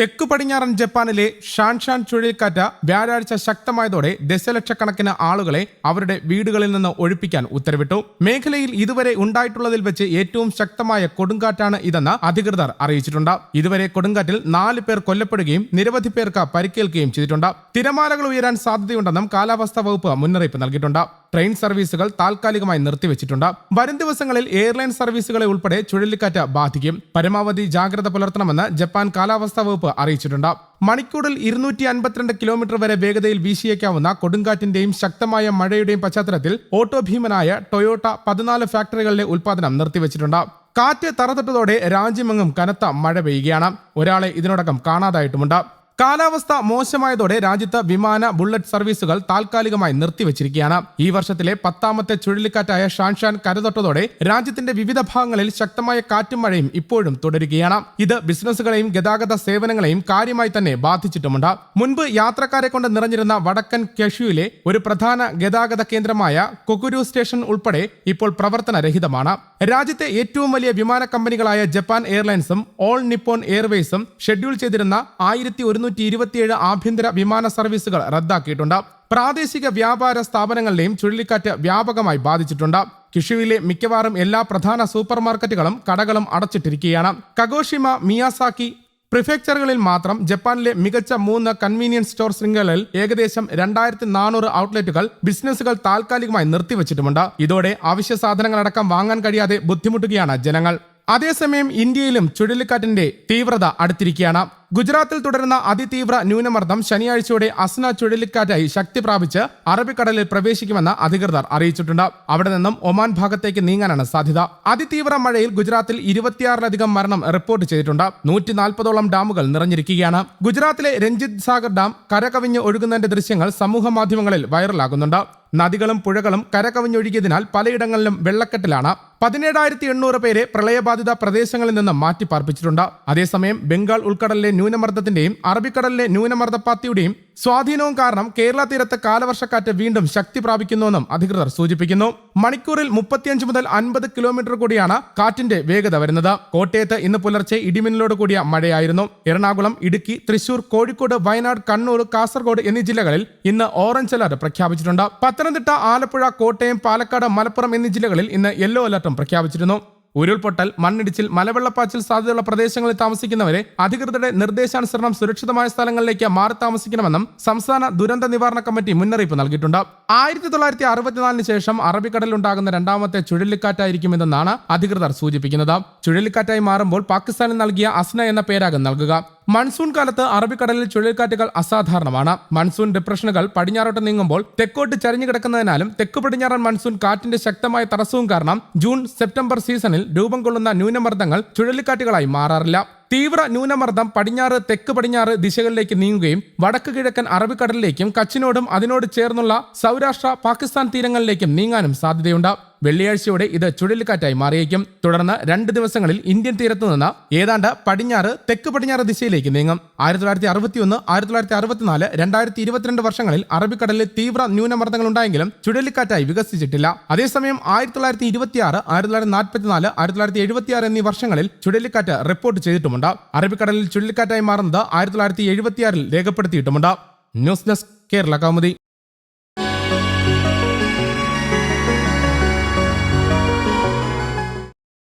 തെക്കു പടിഞ്ഞാറൻ ജപ്പാനിലെ ഷാൻഷാൻ ചുഴലിക്കാറ്റ് വ്യാഴാഴ്ച ശക്തമായതോടെ ദശലക്ഷക്കണക്കിന് ആളുകളെ അവരുടെ വീടുകളിൽ നിന്ന് ഒഴിപ്പിക്കാൻ ഉത്തരവിട്ടു. മേഖലയിൽ ഇതുവരെ ഉണ്ടായിട്ടുള്ളതിൽ വെച്ച് ഏറ്റവും ശക്തമായ കൊടുങ്കാറ്റാണ് ഇതെന്ന് അധികൃതർ അറിയിച്ചിട്ടുണ്ട്. ഇതുവരെ കൊടുങ്കാറ്റിൽ നാല് പേർ കൊല്ലപ്പെടുകയും നിരവധി പേർക്ക് പരിക്കേൽക്കുകയും ചെയ്തിട്ടുണ്ട്. തിരമാലകൾ ഉയരാൻ സാധ്യതയുണ്ടെന്നും കാലാവസ്ഥാ വകുപ്പ് മുന്നറിയിപ്പ് നൽകിയിട്ടുണ്ട്. ട്രെയിൻ സർവീസുകൾ താൽക്കാലികമായി നിർത്തിവെച്ചിട്ടുണ്ട്. വരും ദിവസങ്ങളിൽ എയർലൈൻ സർവീസുകളെ ഉൾപ്പെടെ ചുഴലിക്കാറ്റ് ബാധിക്കും. പരമാവധി ജാഗ്രത പുലർത്തണമെന്ന് ജപ്പാൻ കാലാവസ്ഥാ വകുപ്പ് അറിയിച്ചിട്ടുണ്ട്. മണിക്കൂറിൽ ഇരുന്നൂറ്റി അൻപത്തിരണ്ട് കിലോമീറ്റർ വരെ വേഗതയിൽ വീശിയേക്കാവുന്ന കൊടുങ്കാറ്റിന്റെയും ശക്തമായ മഴയുടെയും പശ്ചാത്തലത്തിൽ ഓട്ടോ ഭീമനായ ടൊയോട്ട പതിനാല് ഫാക്ടറികളിലെ ഉൽപ്പാദനം നിർത്തിവെച്ചിട്ടുണ്ട്. കാറ്റ് തറതൊട്ടതോടെ രാജ്യമെങ്ങും കനത്ത മഴ പെയ്യുകയാണ്. ഒരാളെ ഇതിനോടകം കാണാതായിട്ടുമുണ്ട്. കാലാവസ്ഥ മോശമായതോടെ രാജ്യത്ത് വിമാന ബുള്ളറ്റ് സർവീസുകൾ താൽക്കാലികമായി നിർത്തിവച്ചിരിക്കുകയാണ്. ഈ വർഷത്തിലെ പത്താമത്തെ ചുഴലിക്കാറ്റായ ഷാൻഷാൻ കരുതൊട്ടതോടെ രാജ്യത്തിന്റെ വിവിധ ഭാഗങ്ങളിൽ ശക്തമായ കാറ്റും മഴയും ഇപ്പോഴും തുടരുകയാണ്. ഇത് ബിസിനസ്സുകളെയും ഗതാഗത സേവനങ്ങളെയും കാര്യമായി തന്നെ ബാധിച്ചിട്ടുമുണ്ട്. മുൻപ് യാത്രക്കാരെ കൊണ്ട് നിറഞ്ഞിരുന്ന വടക്കൻ കെഷ്യുവിലെ ഒരു പ്രധാന ഗതാഗത കേന്ദ്രമായ കൊക്കുരു സ്റ്റേഷൻ ഉൾപ്പെടെ ഇപ്പോൾ പ്രവർത്തനരഹിതമാണ്. രാജ്യത്തെ ഏറ്റവും വലിയ വിമാന കമ്പനികളായ ജപ്പാൻ എയർലൈൻസും ഓൾ നിപ്പോൺ എയർവേസും ഷെഡ്യൂൾ ചെയ്തിരുന്ന ആയിരത്തി ഒരുന്നൂറ്റി ഇരുപത്തിയേഴ് ആഭ്യന്തര വിമാന സർവീസുകൾ റദ്ദാക്കിയിട്ടുണ്ട്. പ്രാദേശിക വ്യാപാര സ്ഥാപനങ്ങളിലെയും ചുഴലിക്കാറ്റ് വ്യാപകമായി ബാധിച്ചിട്ടുണ്ട്. കിഷുവിലെ മിക്കവാറും എല്ലാ പ്രധാന സൂപ്പർ മാർക്കറ്റുകളും കടകളും അടച്ചിട്ടിരിക്കുകയാണ്. കഗോഷിമ മിയാസാക്കി പ്രിഫെക്ചറുകളിൽ മാത്രം ജപ്പാനിലെ മികച്ച മൂന്ന് കൺവീനിയൻസ് സ്റ്റോർ ശൃംഖലയിൽ ഏകദേശം രണ്ടായിരത്തി നാനൂറ് ഔട്ട്ലെറ്റുകൾ ബിസിനസ്സുകൾ താൽക്കാലികമായി നിർത്തിവച്ചിട്ടുമുണ്ട്. ഇതോടെ അവശ്യ സാധനങ്ങളടക്കം വാങ്ങാൻ കഴിയാതെ ബുദ്ധിമുട്ടുകയാണ് ജനങ്ങൾ. അതേസമയം ഇന്ത്യയിലും ചുഴലിക്കാറ്റിന്റെ തീവ്രത അടുത്തിരിക്കുകയാണ്. ഗുജറാത്തിൽ തുടരുന്ന അതിതീവ്ര ന്യൂനമർദ്ദം ശനിയാഴ്ചയോടെ അസ്ന ചുഴലിക്കാറ്റായി ശക്തി പ്രാപിച്ച് അറബിക്കടലിൽ പ്രവേശിക്കുമെന്ന് അധികൃതർ അറിയിച്ചിട്ടുണ്ട്. അവിടെ നിന്നും ഒമാൻ ഭാഗത്തേക്ക് നീങ്ങാനാണ് സാധ്യത. അതിതീവ്ര മഴയിൽ ഗുജറാത്തിൽ ഇരുപത്തിയാറിലധികം മരണം റിപ്പോർട്ട് ചെയ്തിട്ടുണ്ട്. നൂറ്റി നാൽപ്പതോളം ഡാമുകൾ നിറഞ്ഞിരിക്കുകയാണ്. ഗുജറാത്തിലെ രഞ്ജിത് സാഗർ ഡാം കരകവിഞ്ഞ് ഒഴുകുന്നതിന്റെ ദൃശ്യങ്ങൾ സമൂഹ മാധ്യമങ്ങളിൽ വൈറലാകുന്നുണ്ട്. നദികളും പുഴകളും കരകവിഞ്ഞൊഴുകിയതിനാൽ പലയിടങ്ങളിലും വെള്ളക്കെട്ടിലാണ്. പതിനേഴായിരത്തി എണ്ണൂറ് പേരെ പ്രളയബാധിത പ്രദേശങ്ങളിൽ നിന്ന് മാറ്റിപ്പാർപ്പിച്ചിട്ടുണ്ട്. അതേസമയം ബംഗാൾ ഉൾക്കടലിലെ ന്യൂനമർദ്ദത്തിന്റെയും അറബിക്കടലിലെ ന്യൂനമർദ്ദപ്പാത്തിയുടെയും സ്വാധീനവും കാരണം കേരള തീരത്ത് കാലവർഷക്കാറ്റ് വീണ്ടും ശക്തി പ്രാപിക്കുന്നുവെന്നും അധികൃതർ സൂചിപ്പിക്കുന്നു. മണിക്കൂറിൽ മുപ്പത്തിയഞ്ച് മുതൽ അൻപത് കിലോമീറ്റർ കൂടിയാണ് കാറ്റിന്റെ വേഗത വരുന്നത്. കോട്ടയത്ത് ഇന്ന് പുലർച്ചെ ഇടിമിന്നലോട് കൂടിയ മഴയായിരുന്നു. എറണാകുളം ഇടുക്കി തൃശൂർ കോഴിക്കോട് വയനാട് കണ്ണൂർ കാസർഗോഡ് എന്നീ ജില്ലകളിൽ ഇന്ന് ഓറഞ്ച് അലർട്ട് പ്രഖ്യാപിച്ചിട്ടുണ്ട്. പത്തനംതിട്ട ആലപ്പുഴ കോട്ടയം പാലക്കാട് മലപ്പുറം എന്നീ ജില്ലകളിൽ ഇന്ന് യെല്ലോ അലർട്ടും പ്രഖ്യാപിച്ചിരുന്നു. ഉരുൾപൊട്ടൽ മണ്ണിടിച്ചിൽ മലവെള്ളപ്പാച്ചിൽ സാധ്യതയുള്ള പ്രദേശങ്ങളിൽ താമസിക്കുന്നവരെ അധികൃതരുടെ നിർദ്ദേശാനുസരണം സുരക്ഷിതമായ സ്ഥലങ്ങളിലേക്ക് മാറി താമസിക്കണമെന്നും സംസ്ഥാന ദുരന്ത നിവാരണ കമ്മിറ്റി മുന്നറിയിപ്പ് നൽകിയിട്ടുണ്ട്. ആയിരത്തി തൊള്ളായിരത്തി അറുപത്തിനാലിന് ശേഷം അറബിക്കടലിൽ ഉണ്ടാകുന്ന രണ്ടാമത്തെ ചുഴലിക്കാറ്റായിരിക്കും ഇതെന്നാണ് അധികൃതർ സൂചിപ്പിക്കുന്നത്. ചുഴലിക്കാറ്റായി മാറുമ്പോൾ പാകിസ്ഥാനിൽ നൽകിയ അസ്ന എന്ന പേരാകും നൽകുക. മൺസൂൺ കാലത്ത് അറബിക്കടലിൽ ചുഴലിക്കാറ്റുകൾ അസാധാരണമാണ്. മൺസൂൺ ഡിപ്രഷനുകൾ പടിഞ്ഞാറോട്ട് നീങ്ങുമ്പോൾ തെക്കോട്ട് ചരിഞ്ഞു കിടക്കുന്നതിനാലും തെക്ക് പടിഞ്ഞാറൻ മൺസൂൺ കാറ്റിന്റെ ശക്തമായ തടസ്സവും കാരണം ജൂൺ സെപ്റ്റംബർ സീസണിൽ രൂപം കൊള്ളുന്ന ന്യൂനമർദ്ദങ്ങൾ ചുഴലിക്കാറ്റുകളായി മാറാറില്ല. തീവ്ര ന്യൂനമർദ്ദം പടിഞ്ഞാറ് തെക്ക് പടിഞ്ഞാറ് ദിശകളിലേക്ക് നീങ്ങുകയും വടക്ക് കിഴക്കൻ അറബിക്കടലിലേക്കും കച്ചിനോടും അതിനോട് ചേർന്നുള്ള സൗരാഷ്ട്ര പാകിസ്ഥാൻ തീരങ്ങളിലേക്കും നീങ്ങാനും സാധ്യതയുണ്ട്. വെള്ളിയാഴ്ചയോടെ ഇത് ചുഴലിക്കാറ്റായി മാറിയേക്കും. തുടർന്ന് രണ്ട് ദിവസങ്ങളിൽ ഇന്ത്യൻ തീരത്തു നിന്ന് ഏതാണ്ട് പടിഞ്ഞാറ് തെക്ക് പടിഞ്ഞാറ് ദിശയിലേക്ക് നീങ്ങും. ആയിരത്തി തൊള്ളായിരത്തി അറുപത്തിയൊന്ന് ആയിരത്തി തൊള്ളായിരത്തി അറുപത്തിനാല് രണ്ടായിരത്തി ഇരുപത്തിരണ്ട് വർഷങ്ങളിൽ അറബിക്കടലിൽ തീവ്ര ന്യൂനമർദ്ദങ്ങൾ ഉണ്ടായെങ്കിലും ചുഴലിക്കാറ്റായി വികസിച്ചിട്ടില്ല. അതേസമയം ആയിരത്തി തൊള്ളായിരത്തി ഇരുപത്തിയാറ് ആയിരത്തി തൊള്ളായിരത്തി നാൽപ്പത്തിനാല് ആയിരത്തി തൊള്ളായിരത്തി എഴുപത്തിയാറ് എന്നീ വർഷങ്ങളിൽ ചുഴലിക്കാറ്റ് റിപ്പോർട്ട് ചെയ്തിട്ടുമുണ്ട്. അറബിക്കടലിൽ ചുഴലിക്കാറ്റായി മാറുന്നത് ആയിരത്തി തൊള്ളായിരത്തി എഴുപത്തിയാറിൽ രേഖപ്പെടുത്തിയിട്ടുമുണ്ട്. News desk Kerala Kaumudi.